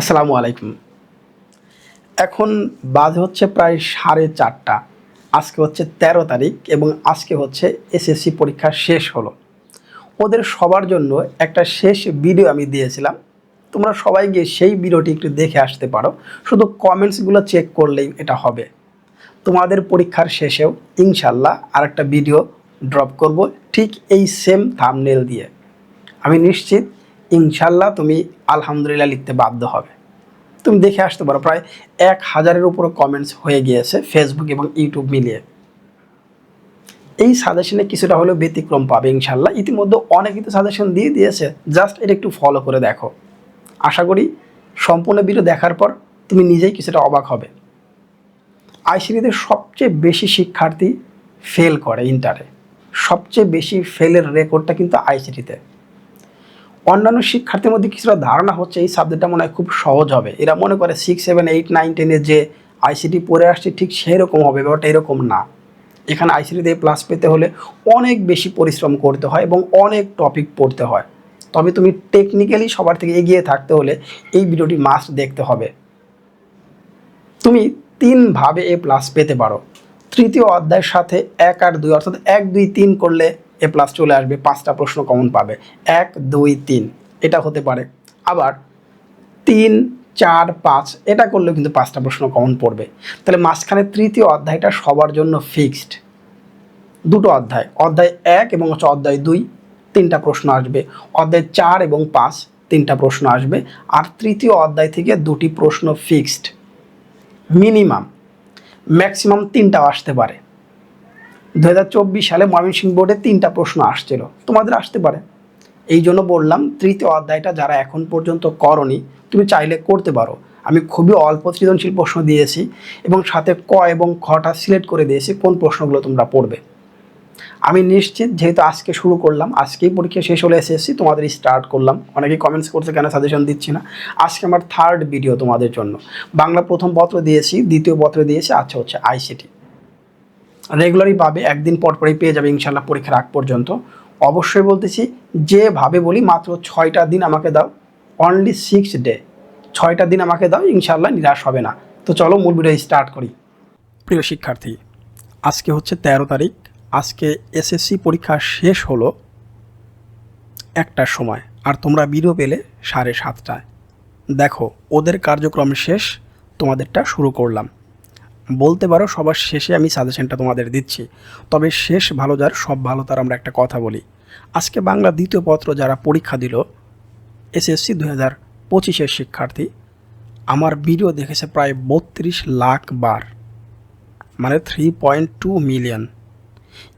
আসসালামু আলাইকুম। এখন বাজে হচ্ছে প্রায় সাড়ে চারটা। আজকে হচ্ছে তেরো তারিখ এবং আজকে হচ্ছে এসএসসি পরীক্ষা শেষ হলো। ওদের সবার জন্য একটা শেষ ভিডিও আমি দিয়েছিলাম। তোমরা সবাই গিয়ে সেই ভিডিওটি একটু দেখে আসতে পারো। শুধু কমেন্টসগুলো চেক করলেই এটা হবে। তোমাদের পরীক্ষার শেষেও ইনশাল্লাহ আরেকটা ভিডিও ড্রপ করব ঠিক এই সেম থামনেল দিয়ে। আমি নিশ্চিত ইনশাল্লাহ তুমি আলহামদুলিল্লাহ লিখতে বাধ্য হবে। তুমি দেখে আসতে পারো, প্রায় এক হাজারের উপরে কমেন্টস হয়ে গিয়েছে ফেসবুক এবং ইউটিউব মিলিয়ে। এই সাজেশনে কিছুটা হলেও ব্যতিক্রম পাবে ইনশাল্লাহ। ইতিমধ্যে অনেকেই তো সাজেশন দিয়ে দিয়েছে জাস্ট এটা একটু ফলো করে দেখো। আশা করি সম্পূর্ণ ভিডিও দেখার পর তুমি নিজেই কিছুটা অবাক হবে। আইসিডিতে সবচেয়ে বেশি শিক্ষার্থী ফেল করে ইন্টারে সবচেয়ে বেশি ফেলের রেকর্ডটা কিন্তু আইসিটিতে অন্যান্য শিক্ষার্থীর মধ্যে কিছুটা ধারণা হচ্ছে এই সাবজেক্টটা মনে হয় খুব সহজ হবে। এরা মনে করে সিক্স সেভেন এইট নাইন টেনে যে আইসিটি পড়ে আসছে ঠিক সেই রকম হবে ব্যাপারটা এরকম না। এখানে আইসিটিতে প্লাস পেতে হলে অনেক বেশি পরিশ্রম করতে হয় এবং অনেক টপিক পড়তে হয়। তবে তুমি টেকনিক্যালি সবার থেকে এগিয়ে থাকতে হলে এই ভিডিওটি মাস্ট দেখতে হবে। তুমি তিনভাবে এ প্লাস পেতে পারো। তৃতীয় অধ্যায়ের সাথে এক আর দুই, অর্থাৎ এক, দুই, তিন করলে এ প্লাস চলে আসবে, পাঁচটা প্রশ্ন কমন পাবে। এক, দুই, তিন, এটা হতে পারে। আবার তিন, চার, পাঁচ, এটা করলেও কিন্তু পাঁচটা প্রশ্ন কমন পড়বে। তাহলে মাঝখানে তৃতীয় অধ্যায়টা সবার জন্য ফিক্সড দুটো অধ্যায় অধ্যায় এক এবং হচ্ছে অধ্যায় দুই, তিনটা প্রশ্ন আসবে। অধ্যায় চার এবং পাঁচ, তিনটা প্রশ্ন আসবে। আর তৃতীয় অধ্যায় থেকে দুটি প্রশ্ন ফিক্সড মিনিমাম ম্যাক্সিমাম তিনটাও আসতে পারে। দু হাজার চব্বিশ সালে ময়মনসিংহ বোর্ডে তিনটা প্রশ্ন আসছিল। তোমাদের আসতে পারে। এই জন্য বললাম, তৃতীয় অধ্যায়টা যারা এখন পর্যন্ত করনি, তুমি চাইলে করতে পারো। আমি খুবই অল্প সৃজনশীল প্রশ্ন দিয়েছি এবং সাথে ক এবং খটা সিলেক্ট করে দিয়েছি, কোন প্রশ্নগুলো তোমরা পড়বে। আমি নিশ্চিত, যেহেতু আজকে শুরু করলাম, আজকেই পরীক্ষা শেষ হলে এসেছি তোমাদের স্টার্ট করলাম। অনেকেই কমেন্টস করছে, কেন সাজেশন দিচ্ছি না? আজকে আমার থার্ড ভিডিও তোমাদের জন্য। বাংলা প্রথম পত্র দিয়েছি, দ্বিতীয় পত্র দিয়েছি আচ্ছা হচ্ছে আইসিটি রেগুলারই পাবে, একদিন পর পরই পেয়ে যাবে ইনশাল্লাহ পরীক্ষার আগ পর্যন্ত। অবশ্যই বলতেছি, যেভাবে বলি, মাত্র ছয়টা দিন আমাকে দাও অনলি সিক্স ডে ছয়টা দিন আমাকে দাও ইনশাল্লাহ নিরাশ হবে না। তো চলো মূল ভিডিও স্টার্ট করি। প্রিয় শিক্ষার্থী, আজকে হচ্ছে তেরো তারিখ। আজকে এসএসসি পরীক্ষা শেষ হলো একটার সময়, আর তোমরা ভিডিও পেলে সাড়ে সাতটায়। দেখো, ওদের কার্যক্রম শেষ, তোমাদেরটা শুরু করলাম। বলতে পারো, সবার শেষে আমি সাজেশনটা তোমাদের দিচ্ছি। তবে শেষ ভালো যার, সব ভালো তার আমরা একটা কথা বলি। আজকে বাংলা দ্বিতীয় পত্র যারা পরীক্ষা দিল এসএসসি দু হাজার পঁচিশের শিক্ষার্থী, আমার ভিডিও দেখেছে প্রায় বত্রিশ লাখ বার মানে থ্রি পয়েন্ট টু মিলিয়ন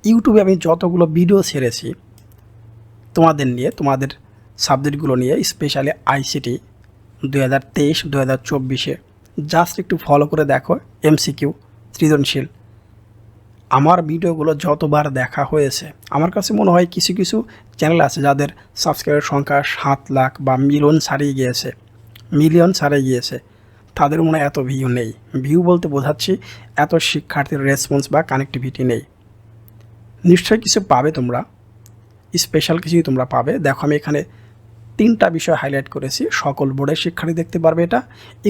ইউটিউবে আমি যতগুলো ভিডিও ছেড়েছি, তোমাদের নিয়ে, তোমাদের সাবজেক্টগুলো নিয়ে স্পেশালি আইসিটি দু হাজার তেইশ দু হাজার চব্বিশে জাস্ট একটু ফলো করে দেখো এমসিকিউ সৃজনশীল। আমার ভিডিওগুলো যতবার দেখা হয়েছে, আমার কাছে মনে হয় কিছু কিছু চ্যানেল আছে যাদের সাবস্ক্রাইবের সংখ্যা সাত লাখ বা মিলিয়ন ছাড়িয়ে গিয়েছে মিলিয়ন ছাড়িয়ে গিয়েছে। তাদের মনে এত ভিউ নেই। ভিউ বলতে বোঝাচ্ছি এত শিক্ষার্থীর রেসপন্স বা কানেক্টিভিটি নেই। নিশ্চয়ই কিছু পাবে তোমরা স্পেশাল কিছুই তোমরা পাবে। দেখো আমি এখানে তিনটা বিষয় হাইলাইট করেছি। সকল বোর্ডের শিক্ষার্থী দেখতে পারবে এটা।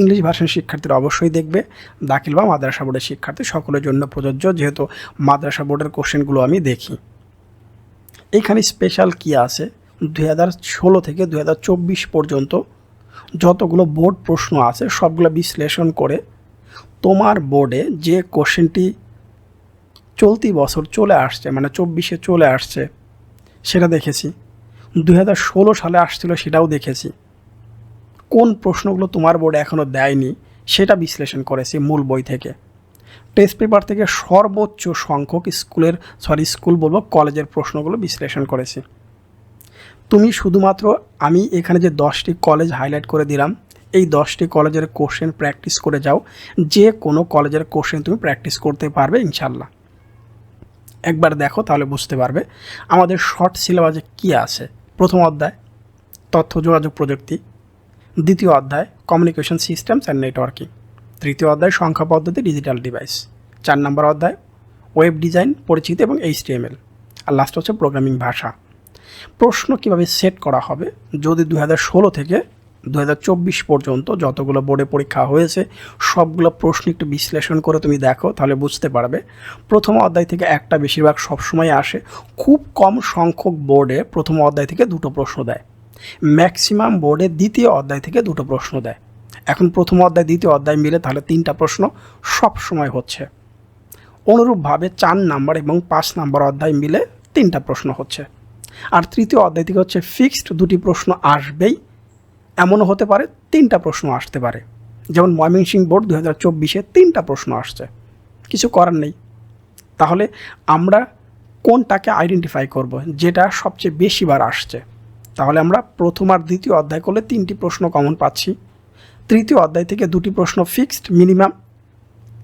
ইংলিশ ভার্সন শিক্ষার্থীরা অবশ্যই দেখবে। দাখিল বা মাদ্রাসা বোর্ডের শিক্ষার্থী সকলের জন্য প্রযোজ্য, যেহেতু মাদ্রাসা বোর্ডের কোশ্চেনগুলো আমি দেখি। এখানে স্পেশাল কি আছে? দুই হাজার ষোলো থেকে দুই হাজার চব্বিশ পর্যন্ত যতগুলো বোর্ড প্রশ্ন আছে, সবগুলো বিশ্লেষণ করে তোমার বোর্ডে যে কোশ্চেনটি চলতি বছর চলে আসছে মানে চব্বিশে চলে আসছে, সেটা দেখেছি। দুই হাজার ষোলো সালে আসছিল সেটাও দেখেছি। কোন প্রশ্নগুলো তোমার বোর্ডে এখনও দেয়নি, সেটা বিশ্লেষণ করেছি মূল বই থেকে। টেস্ট পেপার থেকে সর্বোচ্চ সংখ্যক স্কুলের, সরি, স্কুল বলব, কলেজের প্রশ্নগুলো বিশ্লেষণ করেছি। তুমি শুধুমাত্র, আমি এখানে যে দশটি কলেজ হাইলাইট করে দিলাম, এই দশটি কলেজের কোশ্চেন প্র্যাকটিস করে যাও। যে কোনো কলেজের কোশ্চেন তুমি প্র্যাকটিস করতে পারবে ইনশাল্লাহ একবার দেখো, তাহলে বুঝতে পারবে। আমাদের শর্ট সিলেবাসে কী আছে? প্রথম অধ্যায়, তথ্য যোগাযোগ প্রযুক্তি। দ্বিতীয় অধ্যায় কমিউনিকেশন সিস্টেমস অ্যান্ড নেটওয়ার্কিং তৃতীয় অধ্যায়, সংখ্যা পদ্ধতি ডিজিটাল ডিভাইস চার নম্বর অধ্যায় ওয়েব ডিজাইন পরিচিতি এবং এইচটিএমএল আর লাস্ট হচ্ছে প্রোগ্রামিং ভাষা। প্রশ্ন কীভাবে সেট করা হবে? যদি দু হাজার ষোলো থেকে দু হাজার চব্বিশ পর্যন্ত যতগুলো বোর্ডে পরীক্ষা হয়েছে, সবগুলো প্রশ্ন একটু বিশ্লেষণ করে তুমি দেখো, তাহলে বুঝতে পারবে। প্রথম অধ্যায় থেকে একটা বেশিরভাগ সবসময় আসে, খুব কম সংখ্যক বোর্ডে প্রথম অধ্যায় থেকে দুটো প্রশ্ন দেয়। ম্যাক্সিমাম বোর্ডে দ্বিতীয় অধ্যায় থেকে দুটো প্রশ্ন দেয়। এখন প্রথম অধ্যায়, দ্বিতীয় অধ্যায় মিলে তাহলে তিনটা প্রশ্ন সব সময় হচ্ছে। অনুরূপভাবে চার নাম্বার এবং পাঁচ নাম্বার অধ্যায় মিলে তিনটা প্রশ্ন হচ্ছে। আর তৃতীয় অধ্যায় থেকে হচ্ছে ফিক্সড দুটি প্রশ্ন আসবেই। এমনও হতে পারে তিনটা প্রশ্ন আসতে পারে। যেমন ময়মনসিংহ বোর্ড দু হাজার চব্বিশে তিনটা প্রশ্ন আসছে। কিছু করার নেই। তাহলে আমরা কোনটাকে আইডেন্টিফাই করব, যেটা সবচেয়ে বেশিবার আসছে? তাহলে আমরা প্রথম আর দ্বিতীয় অধ্যায় করলে তিনটি প্রশ্ন কমন পাচ্ছি। তৃতীয় অধ্যায় থেকে দুটি প্রশ্ন ফিক্সড মিনিমাম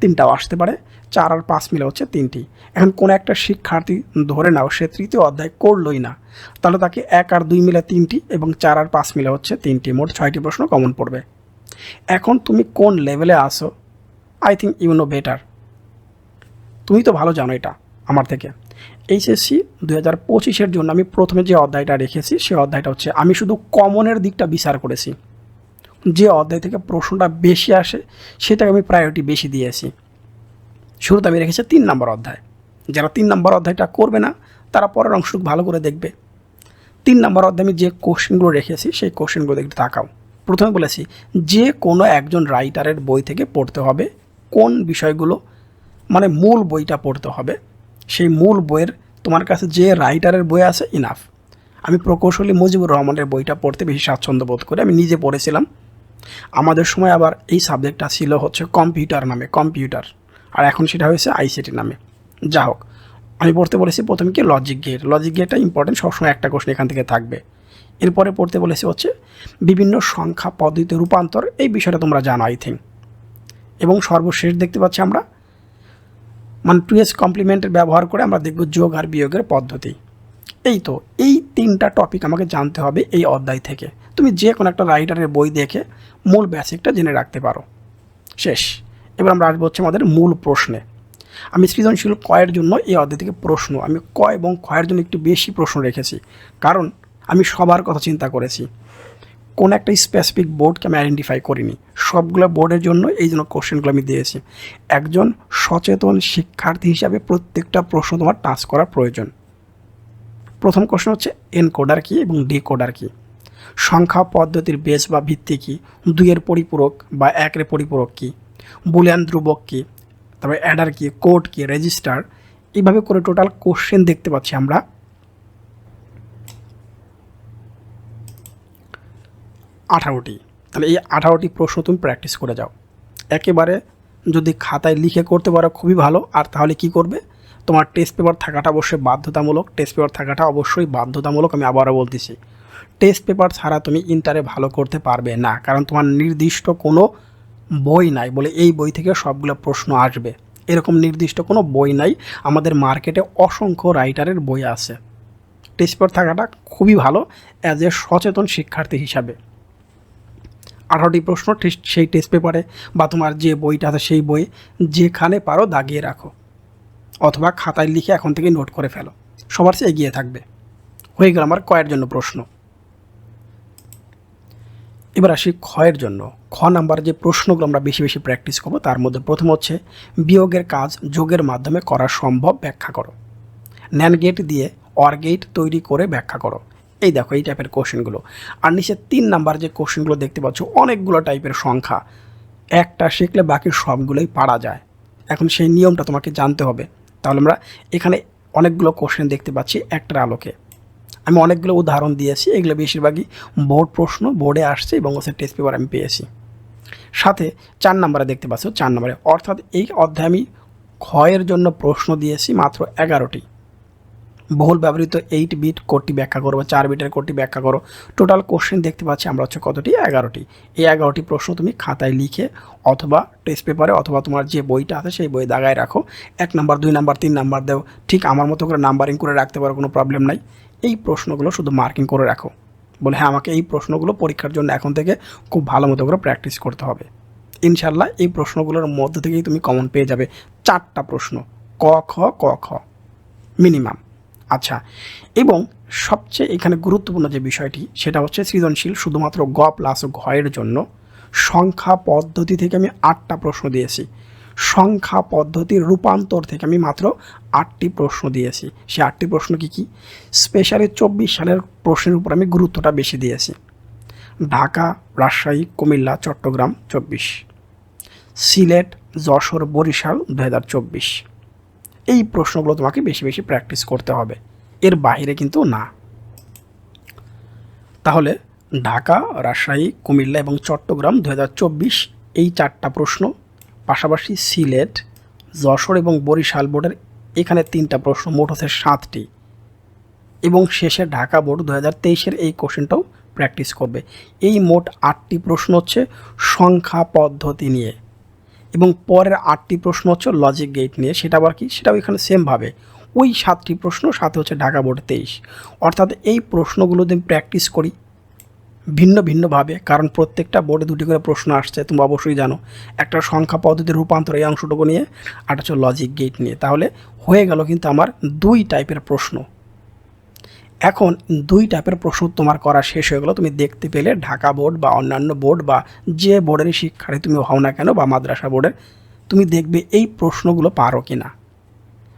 তিনটাও আসতে পারে। চার আর পাঁচ মিলে হচ্ছে তিনটি। এখন কোনো একটা শিক্ষার্থী ধরে নাও, সে তৃতীয় অধ্যায় করলই না। তাহলে তাকে এক আর দুই মিলে তিনটি এবং চার আর পাঁচ মিলে হচ্ছে তিনটি। মোট ছয়টি প্রশ্ন কমন পড়বে। এখন তুমি কোন লেভেলে আসো I think you know better তুমি তো ভালো জানো এটা আমার থেকে। এইচএসসি দু হাজার পঁচিশের জন্য আমি প্রথমে যে অধ্যায়টা রেখেছি সেই অধ্যায়টা হচ্ছে, আমি শুধু কমনের দিকটা বিচার করেছি। যে অধ্যায় থেকে প্রশ্নটা বেশি আসে, সেটাকে আমি প্রায়োরিটি বেশি দিয়েছি। শুরুতে আমি রেখেছি তিন নম্বর অধ্যায়। যারা তিন নম্বর অধ্যায়টা করবে না, তারা পরের অংশটুকু ভালো করে দেখবে। তিন নম্বর অধ্যায়ে আমি যে কোশ্চেনগুলো রেখেছি, সেই কোশ্চেনগুলো একটু তাকাও। প্রথমে বলেছি, যে কোনো একজন রাইটারের বই থেকে পড়তে হবে, কোন বিষয়গুলো মানে মূল বইটা পড়তে হবে। সেই মূল বইয়ের, তোমার কাছে যে রাইটারের বই আছে ইনাফ আমি প্রকৌশলী মুজিবুর রহমানের বইটা পড়তে বেশি স্বাচ্ছন্দ্য বোধ করি, আমি নিজে পড়েছিলাম। আমাদের সময় আবার এই সাবজেক্টটা ছিল হচ্ছে কম্পিউটার নামে কম্পিউটার আর এখন সেটা হয়েছে আইসিটি নামে। যা হোক, আমি পড়তে বলেছি প্রথমে কি লজিক গেট লজিক গেটটা ইম্পর্টেন্ট সবসময় একটা কোশ্চেন এখান থেকে থাকবে। এরপরে পড়তে বলেছি হচ্ছে বিভিন্ন সংখ্যা পদ্ধতিতে রূপান্তর, এই বিষয়টা তোমরা জানো আই থিঙ্ক এবং সর্বশেষ দেখতে পাচ্ছি আমরা মানে টু এস কমপ্লিমেন্টের ব্যবহার করে আমরা দেখব যোগ আর বিয়োগের পদ্ধতি। এই তো, এই তিনটা টপিক আমাকে জানতে হবে এই অধ্যায় থেকে। তুমি যে কোনো একটা রাইটারের বই দেখে মূল বেসিকটা জেনে রাখতে পারো। শেষ। এবার আমরা আসব হচ্ছে আমাদের মূল প্রশ্নে। আমি সৃজনশীল কয়ের জন্য এই অধ্যায় থেকে প্রশ্ন, আমি ক এবং ক্ষয়ের জন্য একটু বেশি প্রশ্ন রেখেছি। কারণ আমি সবার কথা চিন্তা করেছি। কোন একটা স্পেসিফিক বোর্ডকে আমি আইডেন্টিফাই করিনি। সবগুলো বোর্ডের জন্য এই জন্য কোশ্চেনগুলো আমি দিয়েছি। একজন সচেতন শিক্ষার্থী হিসাবে প্রত্যেকটা প্রশ্ন তোমার টাচ করা প্রয়োজন। প্রথম কোশ্চেন হচ্ছে এনকোডার কী এবং ডিকোডার কী? সংখ্যা পদ্ধতির বেস বা ভিত্তি কী? দুইয়ের পরিপূরক বা একের পরিপূরক কী? বুলিয়ান ধ্রুবক কী, তারপরে অ্যাডার কী, কোড কী, রেজিস্টার, এইভাবে করে টোটাল কোশ্চেন দেখতে পাচ্ছি আমরা। আঠারোটি। তাহলে এই আঠারোটি প্রশ্ন তুমি প্র্যাকটিস করে যাও। একেবারে যদি খাতায় লিখে করতে পারো খুবই ভালো, আর তাহলে কি করবে? তোমার টেস্ট পেপার থাকাটা অবশ্যই বাধ্যতামূলক টেস্ট পেপার থাকাটা অবশ্যই বাধ্যতামূলক, আমি আবারও বলতেছি। টেস্ট পেপার ছাড়া তুমি ইন্টারে ভালো করতে পারবে না, কারণ তোমার নির্দিষ্ট কোনো বই নাই বলে এই বই থেকে সবগুলো প্রশ্ন আসবে। এরকম নির্দিষ্ট কোনো বই নাই। আমাদের মার্কেটে অসংখ্য রাইটারের বই আছে। টেস্ট পেপার থাকাটা খুবই ভালো অ্যাজ এ সচেতন শিক্ষার্থী হিসাবে। আঠারোটি প্রশ্ন সেই টেস্ট পেপারে বা তোমার যে বইটা আছে সেই বই যেখানে পারো দাগিয়ে রাখো। অথবা খাতায় লিখে এখন থেকে নোট করে ফেলো। সবার চেয়ে এগিয়ে থাকবে। হয়ে গেল আমার কয়ের জন্য প্রশ্ন। এবার আসি ক্ষয়ের জন্য। খ নাম্বার যে প্রশ্নগুলো আমরা বেশি বেশি প্র্যাকটিস করব, তার মধ্যে প্রথম হচ্ছে, বিয়োগের কাজ যোগের মাধ্যমে করা সম্ভব, ব্যাখ্যা করো। ন্যান গেট দিয়ে অর গেট তৈরি করে ব্যাখ্যা করো। এই দেখো, এই টাইপের কোশ্চেনগুলো আর নিচে তিন নাম্বার যে কোশ্চেনগুলো দেখতে পাচ্ছ, অনেকগুলো টাইপের সংখ্যা। একটা শিখলে বাকি সবগুলোই পারা যায়। এখন সেই নিয়মটা তোমাকে জানতে হবে। তাহলে আমরা এখানে অনেকগুলো কোশ্চেন দেখতে পাচ্ছি একটার আলোকে। আমি অনেকগুলো উদাহরণ দিয়েছি, এগুলো বেশিরভাগই বোর্ড প্রশ্ন, বোর্ডে আসছে এবং হচ্ছে টেস্ট পেপার আমি পেয়েছি। সাথে চার নম্বরে দেখতে পাচ্ছ, চার নম্বরে। অর্থাৎ এই অধ্যায়ে আমি ক্ষয়ের জন্য প্রশ্ন দিয়েছি মাত্র এগারোটি। বহুল ব্যবহৃত এইট বিট কোডটি ব্যাখ্যা করব চার বিটের কোডটি ব্যাখ্যা করো। টোটাল কোশ্চেন দেখতে পাচ্ছি আমরা হচ্ছে কতটি? এগারোটি। এই এগারোটি প্রশ্ন তুমি খাতায় লিখে অথবা টেস্ট পেপারে অথবা তোমার যে বইটা আছে সেই বই দাগায় রাখো। এক নাম্বার, দুই নাম্বার, তিন নাম্বার দেও। ঠিক আমার মতো করে নাম্বারিং করে রাখতে পারো, কোনো প্রবলেম নাই। এই প্রশ্নগুলো শুধু মার্কিং করে রাখো। বলে হ্যাঁ আমাকে এই প্রশ্নগুলো পরীক্ষার জন্য এখন থেকে খুব ভালো মতো করে প্র্যাকটিস করতে হবে। ইনশাল্লাহ এই প্রশ্নগুলোর মধ্যে থেকেই তুমি কমন পেয়ে যাবে চারটা প্রশ্ন। ক, খ ক, খ। মিনিমাম আচ্ছা এবং সবচেয়ে এখানে গুরুত্বপূর্ণ যে বিষয়টি, সেটা হচ্ছে সৃজনশীল শুধুমাত্র গ প্লাস ও ঘয়ের জন্য সংখ্যা পদ্ধতি থেকে আমি আটটা প্রশ্ন দিয়েছি। সংখ্যা পদ্ধতির রূপান্তর থেকে আমি মাত্র আটটি প্রশ্ন দিয়েছি। সে আটটি প্রশ্ন কি কি? স্পেশালি চব্বিশ সালের প্রশ্নের উপর আমি গুরুত্বটা বেশি দিয়েছি। ঢাকা, রাজশাহী, কুমিল্লা, চট্টগ্রাম, চব্বিশ। সিলেট, যশোর, বরিশাল দু হাজার চব্বিশ। এই প্রশ্নগুলো তোমাকে বেশি বেশি প্র্যাকটিস করতে হবে। এর বাইরে কিন্তু না। তাহলে ঢাকা, রাজশাহী, কুমিল্লা এবং চট্টগ্রাম দু হাজার চব্বিশ এই চারটা প্রশ্ন, পাশাপাশি সিলেট, যশোর এবং বরিশাল বোর্ডের এখানে তিনটা প্রশ্ন, মোট হচ্ছে সাতটি। এবং শেষে ঢাকা বোর্ড দু হাজার এই কোশ্চেনটাও প্র্যাকটিস করবে। এই মোট আটটি প্রশ্ন হচ্ছে সংখ্যা পদ্ধতি নিয়ে। এবং পরের আটটি প্রশ্ন হচ্ছে লজিক গেট নিয়ে। সেটা আবার কি? সেটাও এখানে সেমভাবে ওই সাতটি প্রশ্ন, সাথে হচ্ছে ঢাকা বোর্ড তেইশ। অর্থাৎ এই প্রশ্নগুলো যদি প্র্যাকটিস করি ভিন্ন ভিন্নভাবে কারণ প্রত্যেকটা বোর্ডে দুটি করে প্রশ্ন আসছে তুমি অবশ্যই জানো। একটা সংখ্যা পদ্ধতির রূপান্তর এই অংশটুকু নিয়ে, আর হচ্ছে লজিক গেট নিয়ে। তাহলে হয়ে গেল কিন্তু আমার দুই টাইপের প্রশ্ন। এখন দুই টাইপের প্রশ্ন তোমার করা শেষ হয়ে গেলো। তুমি দেখতে পেলে ঢাকা বোর্ড বা অন্যান্য বোর্ড বা যে বোর্ডেরই শিক্ষার্থী তুমি হও না কেন বা মাদ্রাসা বোর্ডের, তুমি দেখবে এই প্রশ্নগুলো পারো কি না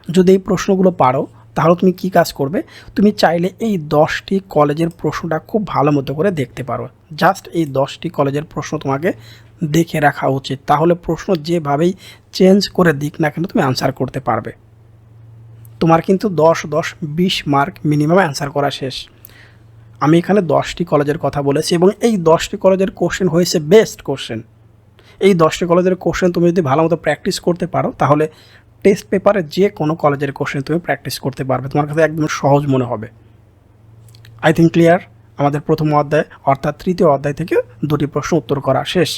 যদি এই প্রশ্নগুলো পারো, তাহলে তুমি কি কাজ করবে? তুমি চাইলে এই দশটি কলেজের প্রশ্নটা খুব ভালো মতো করে দেখতে পারো। জাস্ট এই দশটি কলেজের প্রশ্ন তোমাকে দেখে রাখা উচিত। তাহলে প্রশ্ন যেভাবেই চেঞ্জ করে দিক না কেন, তুমি আনসার করতে পারবে। তোমার কিন্তু দশ দশ, বিশ মার্ক মিনিমাম অ্যান্সার করা শেষ। আমি এখানে দশটি কলেজের কথা বলেছি এবং এই দশটি কলেজের কোশ্চেন হয়েছে বেস্ট কোশ্চেন এই দশটি কলেজের কোশ্চেন তুমি যদি ভালো মতো প্র্যাকটিস করতে পারো, তাহলে টেস্ট পেপারে যে কোনো কলেজের কোশ্চেন তুমি প্র্যাকটিস করতে পারবে। তোমার কাছে একদম সহজ মনে হবে। আই থিঙ্ক ক্লিয়ার আমাদের প্রথম অধ্যায়, অর্থাৎ তৃতীয় অধ্যায় থেকে দুটি প্রশ্ন উত্তর করা শেষ।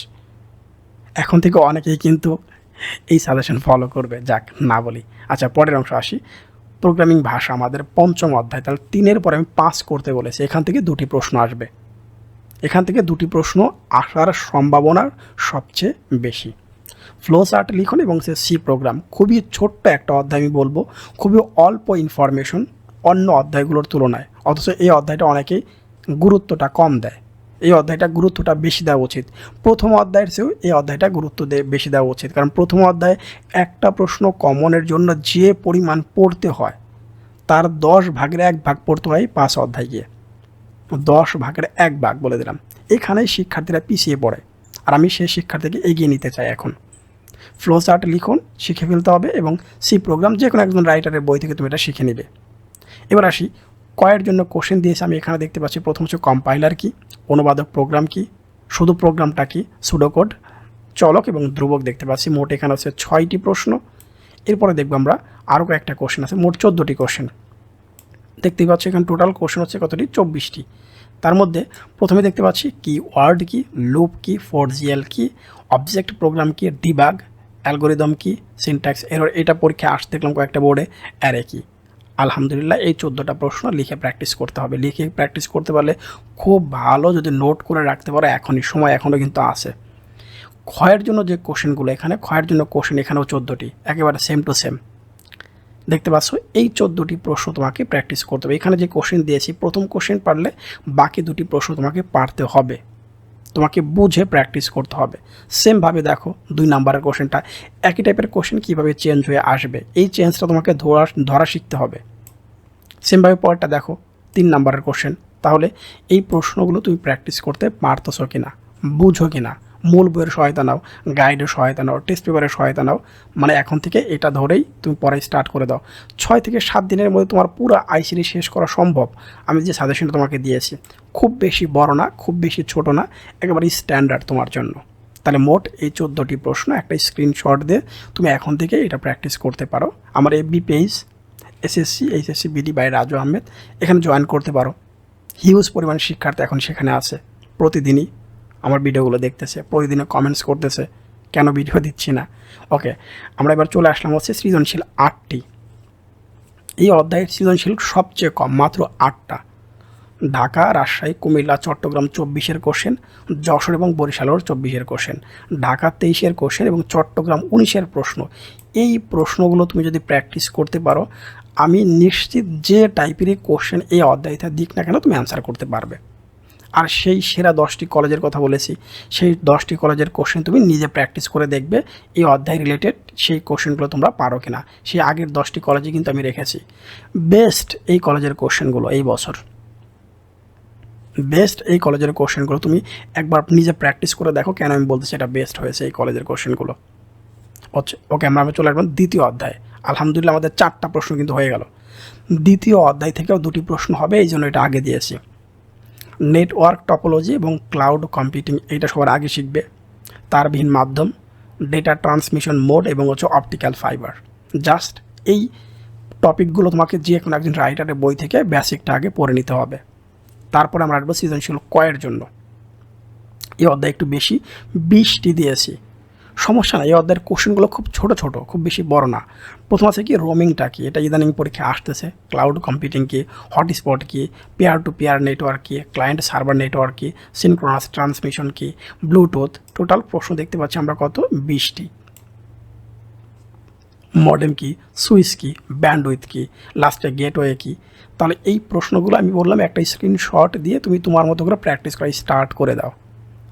এখন থেকে অনেকেই কিন্তু এই সাজেশন ফলো করবে, যাক, না বলি। আচ্ছা পরের অংশ আসি। প্রোগ্রামিং ভাষা আমাদের পঞ্চম অধ্যায়, তাহলে তিনের পরে আমি পাস করতে বলেছি, এখান থেকে দুটি প্রশ্ন আসবে। এখান থেকে দুটি প্রশ্ন আসার সম্ভাবনা সবচেয়ে বেশি। ফ্লো চার্ট লিখুন এবং সে সি প্রোগ্রাম খুবই ছোট্ট একটা অধ্যায় আমি বলব, খুবই অল্প ইনফরমেশন অন্য অধ্যায়গুলোর তুলনায়। অথচ এই অধ্যায়টা অনেকেই গুরুত্বটা কম দেয়। এই অধ্যায়টা গুরুত্বটা বেশি দেওয়া উচিত। প্রথম অধ্যায়ের চেয়েও এই অধ্যায়টা গুরুত্ব বেশি দেওয়া উচিত। কারণ প্রথম অধ্যায়ে একটা প্রশ্ন কমনের জন্য যে পরিমাণ পড়তে হয়, তার দশ ভাগের এক ভাগ পড়তে হয় পাঁচ অধ্যায় গিয়ে। দশ ভাগের এক ভাগ বলে দিলাম। এখানেই শিক্ষার্থীরা পিছিয়ে পড়ে। আর আমি সেই শিক্ষার্থীকে এগিয়ে নিতে চাই এখন। ফ্লো চার্ট লিখুন, শিখে ফেলতে হবে এবং সি প্রোগ্রাম যে কোনো একজন রাইটারের বই থেকে তুমি এটা শিখে নেবে। এবার আসি কয়ের জন্য কোশ্চেন দিয়েছে, আমি এখানে দেখতে পাচ্ছি, প্রথম হচ্ছে কম্পাইলার কি, অনুবাদক প্রোগ্রাম কি, শুধু প্রোগ্রামটা কি সুডোকোড চলক এবং ধ্রুবক দেখতে পাচ্ছি, মোট এখানে হচ্ছে ছয়টি প্রশ্ন, এরপরে দেখব আমরা আরও কয়েকটা কোশ্চেন আছে, মোট চোদ্দোটি কোশ্চেন দেখতেই পাচ্ছি এখানে টোটাল কোশ্চেন হচ্ছে কতটি, চব্বিশটি, তার মধ্যে প্রথমে দেখতে পাচ্ছি কি ওয়ার্ড কি লুপ কি ফোরজিএল কি অবজেক্ট প্রোগ্রাম কি ডিবাগ অ্যালগোরিদম কি সিনট্যাক্স এরর এটা পরীক্ষায় আসতে দেখলাম কয়েকটা বোর্ডে অ্যারে কি আলহামদুলিল্লাহ এই চোদ্দোটা প্রশ্ন লিখে প্র্যাকটিস করতে হবে। লিখে প্র্যাকটিস করতে পারলে খুব ভালো যদি নোট করে রাখতে পারো, এখনই, সময় এখনও কিন্তু আছে। ক্ষয়ের জন্য যে কোশ্চেনগুলো এখানে, ক্ষয়ের জন্য কোশ্চেন এখানেও চোদ্দোটি, একেবারে সেম টু সেম দেখতে পাচ্ছ, এই চোদ্দোটি প্রশ্ন তোমাকে প্র্যাকটিস করতে হবে। এখানে যে কোশ্চেন দিয়েছি, প্রথম কোশ্চেন পারলে বাকি দুটি প্রশ্ন তোমাকে পারতে হবে। তোমাকে বুঝে প্র্যাকটিস করতে হবে। সেমভাবে দেখো, দুই নাম্বারের কোশ্চেনটা একই টাইপের কোশ্চেন কীভাবে চেঞ্জ হয়ে আসবে? এই চেঞ্জটা তোমাকে ধরা ধরা শিখতে হবে। সেমভাবে পরেরটা দেখো, তিন নাম্বারের কোশ্চেন তাহলে এই প্রশ্নগুলো তুমি প্র্যাকটিস করতে পারতেছো কি না বুঝো কি না মূল বইয়ের সহায়তা নাও গাইডের সহায়তা নাও টেস্ট পেপারের সহায়তা নাও মানে এখন থেকে এটা ধরেই তুমি পরে স্টার্ট করে দাও। ছয় থেকে সাত দিনের মধ্যে তোমার পুরো আইসিডি শেষ করা সম্ভব। আমি যে সাজেশনটা তোমাকে দিয়েছি, খুব বেশি বড় না, খুব বেশি ছোট না, একেবারে স্ট্যান্ডার্ড তোমার জন্য। তাহলে মোট এই চোদ্দোটি প্রশ্ন একটা স্ক্রিনশট দিয়ে তুমি এখন থেকে এটা প্র্যাকটিস করতে পারো। আমার FB page SSC HSC BD by Raju Ahmed এখানে জয়েন করতে পারো। হিউজ পরিমাণ শিক্ষার্থী এখন সেখানে আছে, প্রতিদিনই। আমার ভিডিওগুলো দেখতেছে প্রতিদিনে কমেন্টস করতেছে, কেন ভিডিও দিচ্ছি না? ওকে আমরা এবার চলে আসলাম হচ্ছে সৃজনশীল আটটি। এই অধ্যায়ের সৃজনশীল সবচেয়ে কম, মাত্র আটটা। ঢাকা, রাজশাহী, কুমিল্লা, চট্টগ্রাম চব্বিশের কোশ্চেন যশোর এবং বরিশালের চব্বিশের কোশ্চেন ঢাকা তেইশের কোশ্চেন এবং চট্টগ্রাম উনিশের প্রশ্ন। এই প্রশ্নগুলো তুমি যদি প্র্যাকটিস করতে পারো আমি নিশ্চিত যে টাইপেরই কোশ্চেন এই অধ্যায়টা দিক না কেন তুমি অ্যান্সার করতে পারবে। আর সেই সেরা দশটি কলেজের কথা বলেছি, সেই দশটি কলেজের কোশ্চেন তুমি নিজে প্র্যাকটিস করে দেখবে এই অধ্যায় রিলেটেড সেই কোশ্চেনগুলো তোমরা পারো কিনা। সেই আগের দশটি কলেজে কিন্তু আমি রেখেছি। বেস্ট এই কলেজের কোশ্চেনগুলো এই বছর। বেস্ট এই কলেজের কোশ্চেনগুলো তুমি একবার নিজে প্র্যাকটিস করে দেখো কেন আমি বলতেছি এটা বেস্ট হয়েছে এই কলেজের কোশ্চেনগুলো ওকে আমরা চলে আসলাম দ্বিতীয় অধ্যায়। আলহামদুলিল্লাহ আমাদের চারটা প্রশ্ন কিন্তু হয়ে গেল। দ্বিতীয় অধ্যায় থেকেও দুটি প্রশ্ন হবে, এই জন্য এটা আগে দিয়েছি। নেটওয়ার্ক টপোলজি এবং ক্লাউড কম্পিউটিং এটা সবার আগে শিখবে। তারবিহীন মাধ্যম, ডেটা ট্রান্সমিশন মোড এবং হচ্ছে অপটিক্যাল ফাইবার। জাস্ট এই টপিকগুলো তোমাকে যে কোনো একজন রাইটারের বই থেকে বেসিকটা আগে পড়ে নিতে হবে। তারপরে আমরা আসব সৃজনশীল কয়ের জন্য। এই অধ্যায় একটু বেশি, বিশটি দিয়েছি। সমস্যা না এই কোশ্চেনগুলো খুব ছোট ছোট, খুব বেশি বড় না। প্রথম আছে কি রোমিংটা কি? এটা ইদানিং পরীক্ষা আসতেছে। ক্লাউড কম্পিউটিং কি হটস্পট কি পেয়ার টু পেয়ার নেটওয়ার্ক কি ক্লায়েন্ট সার্ভার নেটওয়ার্ক কি সিনক্রোনাস ট্রান্সমিশন কি ব্লুটুথ টোটাল প্রশ্ন দেখতে পাচ্ছি আমরা কত? বিশটি। মডেম কি সুইচ কি ব্যান্ডউইথ কি লাস্টে গেটওয়ে কি? তাহলে এই প্রশ্নগুলো আমি বললাম, একটা স্ক্রিনশট দিয়ে তুমি তোমার মতো করে প্র্যাকটিস করা স্টার্ট করে দাও।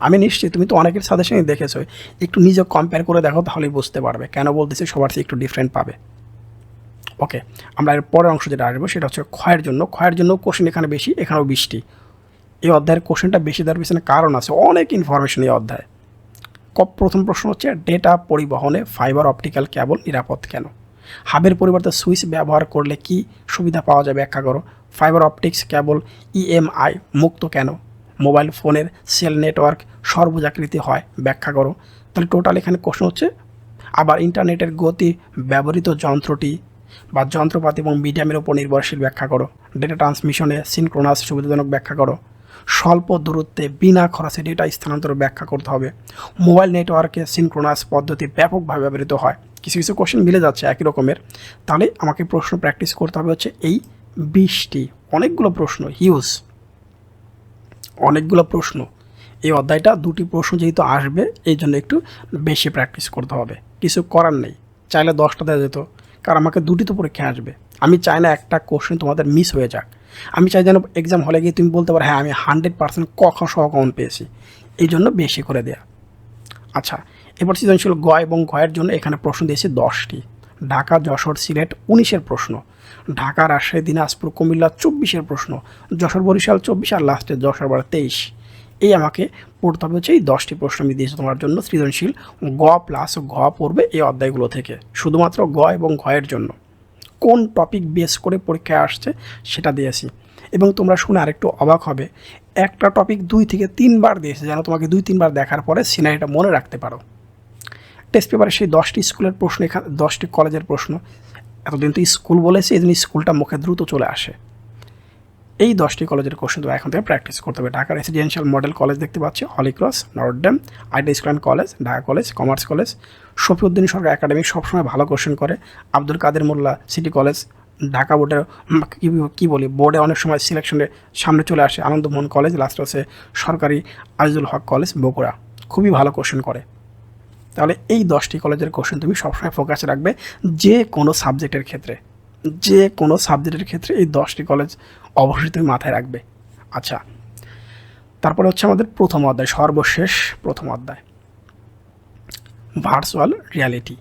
আমি নিশ্চিত, তুমি তো অনেকের সাথে সাজেশনই দেখেছ একটু নিজে কম্পেয়ার করে দেখো, তাহলেই বুঝতে পারবে। কেন বলতেছি, সবার একটু ডিফারেন্ট পাবে। ওকে আমরা এর পরের অংশ যেটা আসব, সেটা হচ্ছে ক্ষয়ের জন্য। ক্ষয়ের জন্য কোশ্চেন এখানে বেশি, এখানেও বৃষ্টি। এই অধ্যায়ের কোশ্চেনটা বেশি দেওয়ার পিছনে কারণ আছে, অনেক ইনফরমেশন এই অধ্যায়। ক- প্রথম প্রশ্ন হচ্ছে ডেটা পরিবহনে ফাইবার অপটিক্যাল কেবল নিরাপদ কেন? হাবের পরিবর্তে সুইচ ব্যবহার করলে কি সুবিধা পাওয়া যাবে? ব্যাখ্যা করো ফাইবার অপটিক্স কেবল ইএমআই মুক্ত কেন? মোবাইল ফোনের সেল নেটওয়ার্ক সর্বজাকৃতি হয়, ব্যাখ্যা করো। তাহলে টোটাল এখানে প্রশ্ন হচ্ছে, আবার ইন্টারনেটের গতি ব্যবহৃত যন্ত্রটি বা যন্ত্রপাতি এবং মিডিয়ামের উপর নির্ভরশীল ব্যাখ্যা করো। ডেটা ট্রান্সমিশনে সিনক্রোনাস সুবিধাজনক ব্যাখ্যা করো। স্বল্প দূরত্বে বিনা খরচে ডেটা স্থানান্তর ব্যাখ্যা করতে হবে। মোবাইল নেটওয়ার্কে সিনক্রোনাস পদ্ধতি ব্যাপকভাবে ব্যবহৃত হয়। কিছু কিছু কোশ্চেন মিলে যাচ্ছে একই রকমের। তাহলে আমাকে প্রশ্ন প্র্যাকটিস করতে হবে হচ্ছে এই বিশটি অনেকগুলো প্রশ্ন হিউজ অনেকগুলো প্রশ্ন। এই অধ্যায়টা দুটি প্রশ্ন যেহেতু আসবে, এই জন্য একটু বেশি প্র্যাকটিস করতে হবে। কিছু করার নেই। চাইলে দশটা দেওয়া যেত, কারণ আমাকে দুটি তো পরীক্ষা আসবে। আমি চাই না একটা কোশ্চেন তোমাদের মিস হয়ে যাক। আমি চাই যেন এক্সাম হলে গিয়ে তুমি বলতে পারো হ্যাঁ আমি হান্ড্রেড পার্সেন্ট কখন সহ কমন পেয়েছি। এই জন্য বেশি করে দেয়া। আচ্ছা এবার সৃজনশীল গ এবং গয়ের জন্য এখানে প্রশ্ন দিয়েছি দশটি। ঢাকা, যশোর, সিলেট উনিশের প্রশ্ন। ঢাকা রাজশাহী, দিনাজপুর, কুমিল্লা চব্বিশের প্রশ্ন। যশোর বরিশাল চব্বিশ আর লাস্টে যশোর বার তেইশ। এই আমাকে পড়তে হবে হচ্ছে এই দশটি প্রশ্ন আমি দিয়েছি তোমার জন্য সৃজনশীল। গ প্লাস ঘ পড়বে এই অধ্যায়গুলো থেকে, শুধুমাত্র গ এবং ঘয়ের জন্য। কোন টপিক বেস করে পরীক্ষায় আসছে সেটা দিয়েছি। এবং তোমরা শুনে আরেকটু অবাক হবে, একটা টপিক দুই থেকে তিনবার দিয়েছে, যেন তোমাকে দুই তিনবার দেখার পরে সিনারিটা মনে রাখতে পারো। টেস্ট পেপারে সেই দশটি স্কুলের প্রশ্ন এখানে দশটি কলেজের প্রশ্ন। এতদিন তো স্কুল বলেছে, এই স্কুলটা মুখে দ্রুত চলে আসে। এই দশটি কলেজের কোশ্চেন তো এখন থেকে প্র্যাকটিস করতে হবে। ঢাকা রেসিডেন্সিয়াল মডেল কলেজ দেখতে পাচ্ছি হলিক্রস নর্ডেম আইডি স্কোয়ান college Dhaka college commerce college Shafiuddin Sarkar academy সবসময় ভালো কোশ্চেন করে। আব্দুল কাদের মোল্লা সিটি কলেজ ঢাকা বোর্ডের কী বলি বোর্ডে অনেক সময় সিলেকশনে সামনে চলে আসে। আনন্দমোহন কলেজ লাস্ট আছে সরকারি আজিজুল হক কলেজ বগুড়া। খুবই ভালো কোশ্চেন করে। তাহলে এই দশটি কলেজের কোশ্চেন তুমি সবসময় ফোকাসে রাখবে যে কোনো সাবজেক্টের ক্ষেত্রে। যে কোনো সাবজেক্টের ক্ষেত্রে এই দশটি কলেজ অবশ্যই তুমি মাথায় রাখবে। আচ্ছা তারপরে হচ্ছে আমাদের প্রথম অধ্যায়, সর্বশেষ প্রথম অধ্যায়। Virtual reality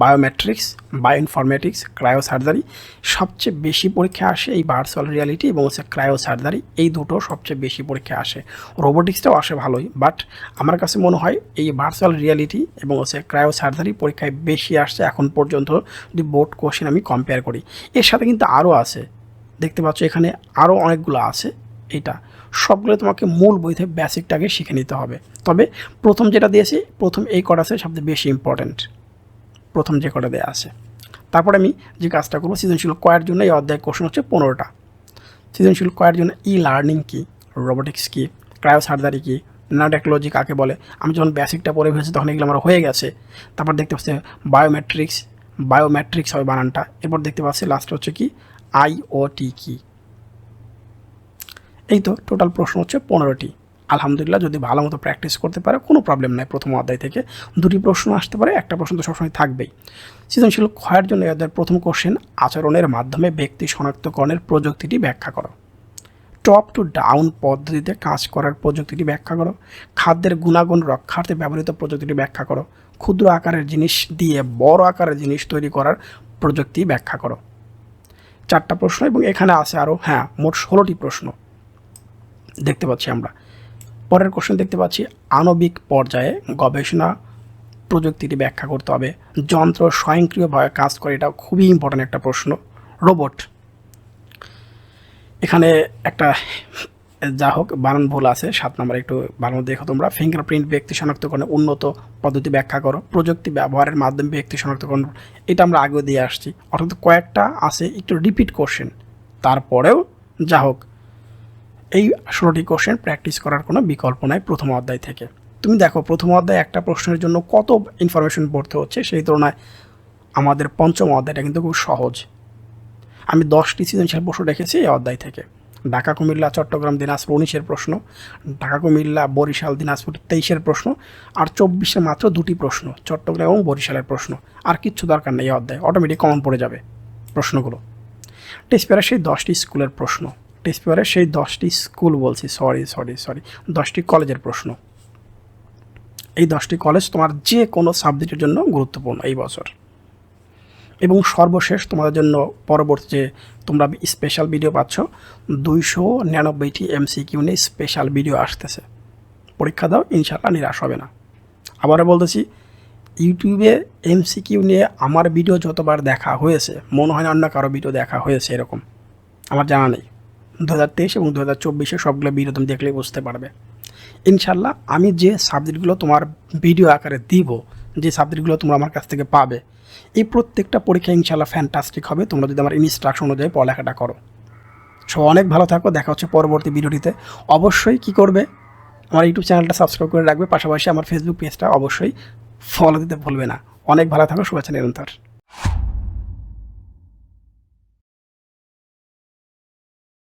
biometrics bioinformatics cryo surgery সবচেয়ে বেশি পরীক্ষা আসে এই ভার্চুয়াল রিয়ালিটি এবং হচ্ছে ক্রায়ো সার্জারি এই দুটো সবচেয়ে বেশি পরীক্ষা আসে। রোবোটিক্সটাও আসে ভালোই বাট আমার কাছে মনে হয় এই ভার্চুয়াল রিয়ালিটি এবং হচ্ছে ক্রায়ো সার্জারি পরীক্ষায় বেশি আসছে এখন পর্যন্ত যদি বোর্ড কোশ্চেন আমি কম্পেয়ার করি। এর সাথে কিন্তু আরও আছে। দেখতে পাচ্ছ এখানে আরও অনেকগুলো আছে এটা। সবগুলো তোমাকে মূল বই থেকে বেসিকটাকে শিখে নিতে হবে। তবে প্রথম যেটা দিয়েছি, প্রথম এই কটা আছে সবচেয়ে বেশি ইম্পর্ট্যান্ট প্রথম যে কটা দেওয়া আছে। তারপরে আমি যে কাজটা করব, সৃজনশীল কয়ের জন্য এই অধ্যায় কোশ্চেন হচ্ছে পনেরোটা। সৃজনশীল কয়ের জন্য ই লার্নিং কী? রোবোটিক্স কী? ক্রায়ো সার্জারি কী? ন্যানোটেকনোলজি কাকে বলে? আমি যখন বেসিকটা পড়ে ফেলেছি, তখন এগুলো আমার হয়ে গেছে। তারপর দেখতে পাচ্ছি বায়োমেট্রিক্স বায়োমেট্রিক্স হয় বানানটা। এরপর দেখতে পাচ্ছি লাস্ট হচ্ছে কি? আইওটি কি? এই তো টোটাল প্রশ্ন হচ্ছে পনেরোটি। আলহামদুলিল্লাহ, যদি ভালো মতো প্র্যাকটিস করতে পারে, কোনো প্রবলেম নাই প্রথম অধ্যায় থেকে। দুটি প্রশ্ন আসতে পারে, একটা প্রশ্ন তো সবসময় থাকবেই। সৃজনশীল ক্ষয়ের জন্য এদের প্রথম কোশ্চেন আচরণের মাধ্যমে ব্যক্তি শনাক্তকরণের প্রযুক্তিটি ব্যাখ্যা করো। টপ টু ডাউন পদ্ধতিতে কাজ করার প্রযুক্তিটি ব্যাখ্যা করো। খাদ্যের গুণাগুণ রক্ষার্থে ব্যবহৃত প্রযুক্তিটি ব্যাখ্যা করো। ক্ষুদ্র আকারের জিনিস দিয়ে বড় আকারের জিনিস তৈরি করার প্রযুক্তি ব্যাখ্যা করো। চারটা প্রশ্ন এবং এখানে আছে আরও হ্যাঁ মোট ষোলোটি প্রশ্ন। দেখতে পাচ্ছি আমরা। পরের কোশ্চেন দেখতে পাচ্ছি, আণবিক পর্যায়ে গবেষণা প্রযুক্তিটি ব্যাখ্যা করতে হবে। যন্ত্র স্বয়ংক্রিয়ভাবে কাজ করে, এটা খুবই ইম্পর্ট্যান্ট একটা প্রশ্ন। রোবট। এখানে একটা, যা হোক, বানান ভুল আছে, সাত নম্বরে একটু বানানো দেখো তোমরা। ফিঙ্গারপ্রিন্ট ব্যক্তি শনাক্তকরণে উন্নত পদ্ধতি ব্যাখ্যা করো। প্রযুক্তি ব্যবহারের মাধ্যমে ব্যক্তি শনাক্তকরণ, এটা আমরা আগেও দিয়ে আসছি। অর্থাৎ কয়েকটা আছে, একটু রিপিট কোশ্চেন তারপরেও, যা হোক এই ষোলোটি কোশ্চেন প্র্যাকটিস করার কোনো বিকল্প নাই প্রথম অধ্যায় থেকে। তুমি দেখো, প্রথম অধ্যায়ে একটা প্রশ্নের জন্য কত ইনফরমেশন পড়তে হচ্ছে? সেই তুলনায় আমাদের পঞ্চম অধ্যায়টা কিন্তু খুব সহজ। আমি দশটি সৃজনশীল প্রশ্ন রেখেছি এই অধ্যায় থেকে। ঢাকা, কুমিল্লা, চট্টগ্রাম, দিনাজপুর উনিশের প্রশ্ন। ঢাকা, কুমিল্লা, বরিশাল, দিনাজপুর তেইশের প্রশ্ন। আর চব্বিশে মাত্র দুটি প্রশ্ন, চট্টগ্রাম এবং বরিশালের প্রশ্ন। আর কিচ্ছু দরকার নেই এই অধ্যায় অটোমেটিক কমন পড়ে যাবে প্রশ্নগুলো। টেস্ট পেপারের সেই দশটি স্কুলের প্রশ্ন। টেস্ট পেপারের সেই দশটি স্কুল বলছি সরি সরি সরি দশটি কলেজের প্রশ্ন। এই দশটি কলেজ তোমার যে কোনো সাবজেক্টের জন্য গুরুত্বপূর্ণ এই বছর। এবং সর্বশেষ তোমাদের জন্য পরবর্তী যে তোমরা স্পেশাল ভিডিও পাচ্ছ, দুইশো নিরানব্বইটি এমসিকিউ নিয়ে স্পেশাল ভিডিও আসতেছে। পরীক্ষা দাও ইনশাল্লাহ নিরাশ হবে না। আবারও বলতেছি, ইউটিউবে এমসিকিউ নিয়ে আমার ভিডিও যতবার দেখা হয়েছে, মনে হয় না অন্য কারও ভিডিও দেখা হয়েছে এরকম। আমার জানা নেই। দু হাজার তেইশ এবং দু হাজার চব্বিশে সবগুলো ভিডিও তুমি দেখলেই বুঝতে পারবে। ইনশাল্লাহ আমি যে সাবজেক্টগুলো তোমার ভিডিও আকারে দিব, যে সাবজেক্টগুলো তোমরা আমার কাছ থেকে পাবে, এই প্রত্যেকটা পরীক্ষা ইনশাল্লাহ ফ্যান্টাস্টিক হবে। তোমরা যদি আমার ইনস্ট্রাকশন অনুযায়ী পড়ালেখাটা করো। সো অনেক ভালো থাকো, দেখা হচ্ছে পরবর্তী ভিডিওটিতে অবশ্যই কি করবে? আমার ইউটিউব চ্যানেলটা সাবস্ক্রাইব করে রাখবে, পাশাপাশি আমার ফেসবুক পেজটা অবশ্যই ফলো দিতে ভুলবে না। অনেক ভালো থাকো, শুভেচ্ছা, নিরন্তর।